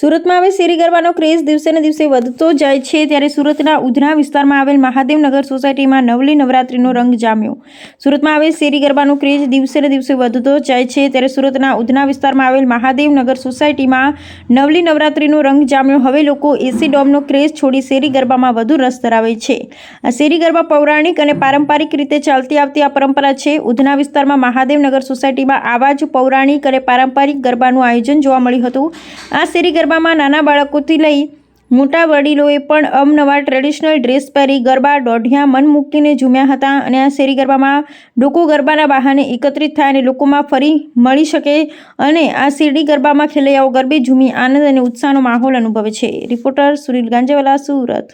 સુરતમાં હવે શેરી ગરબાનો ક્રેઝ દિવસે ને દિવસે વધતો જાય છે ત્યારે સુરતના ઉધના વિસ્તારમાં આવેલ મહાદેવનગર સોસાયટીમાં નવલી નવરાત્રિનો રંગ જામ્યો. સુરતમાં હવે શેરી ગરબાનો ક્રેઝ દિવસે ને દિવસે વધતો જાય છે ત્યારે સુરતના ઉધના વિસ્તારમાં આવેલ મહાદેવનગર સોસાયટીમાં નવલી નવરાત્રિનો રંગ જામ્યો. હવે લોકો એસી ડોમનો ક્રેઝ છોડી શેરી ગરબામાં વધુ રસ ધરાવે છે. આ શેરી ગરબા પૌરાણિક અને પારંપરિક રીતે ચાલતી આવતી આ પરંપરા છે. ઉધના વિસ્તારમાં મહાદેવનગર સોસાયટીમાં આવા જ પૌરાણિક અને પારંપરિક ગરબાનું આયોજન જોવા મળ્યું હતું. આ શેરી ગરબામાં નાના બાળકોથી લઈ મોટા વડીલોએ પણ અમનવા ટ્રેડિશનલ ડ્રેસ પહેરી ગરબા દોઢિયા મન મૂકીને ઝૂમ્યા હતા અને આ શેરી ગરબામાં લોકો ગરબાના બહાને એકત્રિત થાય અને લોકોમાં ફરી મળી શકે અને આ શેરડી ગરબામાં ખેલૈયાઓ ગરબે ઝૂમી આનંદ અને ઉત્સાહનો માહોલ અનુભવે છે. રિપોર્ટર સુનિલ ગાંજેવાલા સુરત.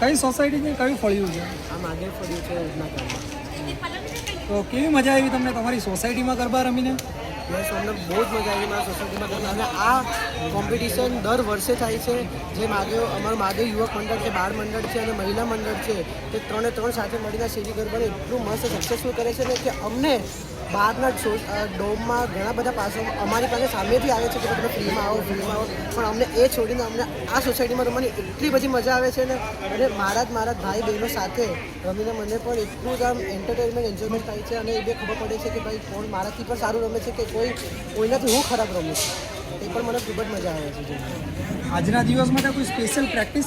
કઈ સોસાયટીથી કયું ફળ્યું છે? આમ આગળ ફર્યું છે તો કેવી મજા આવી તમને તમારી સોસાયટીમાં ગરબા રમીને? યસ અમને બહુ જ મજા આવી મારા સોસાયટીમાં અને આ કોમ્પિટિશન દર વર્ષે થાય છે. જે માગે અમારું માધવ યુવક મંડળ છે, બાળ મંડળ છે અને મહિલા મંડળ છે, તે ત્રણે ત્રણ સાથે મળીને શેરી ગરબાને એટલું મસ્ત સક્સેસફુલ કરે છે ને કે અમને બહારના ડોમમાં ઘણા બધા પાસો અમારી પાસે સામેથી આવે છે કે તમે ફ્રીમાં આવો ફ્રીમાં આવો. પણ અમને એ છોડીને અમને આ સોસાયટીમાં રમવાની એટલી બધી મજા આવે છે ને. અને મારા જ મારા ભાઈ બહેનો સાથે રમીને મને પણ એટલું જ આમ એન્ટરટેનમેન્ટ એન્જોયમેન્ટ થાય છે. અને એ બે ખબર પડે છે કે ભાઈ કોણ મારાથી પણ સારું રમે છે કે કોઈ કોઈનાથી હું ખરાબ રમું છું. એ પણ મને ખૂબ જ મજા આવે છે. આજના દિવસ માટે કોઈ સ્પેશિયલ પ્રેક્ટિસ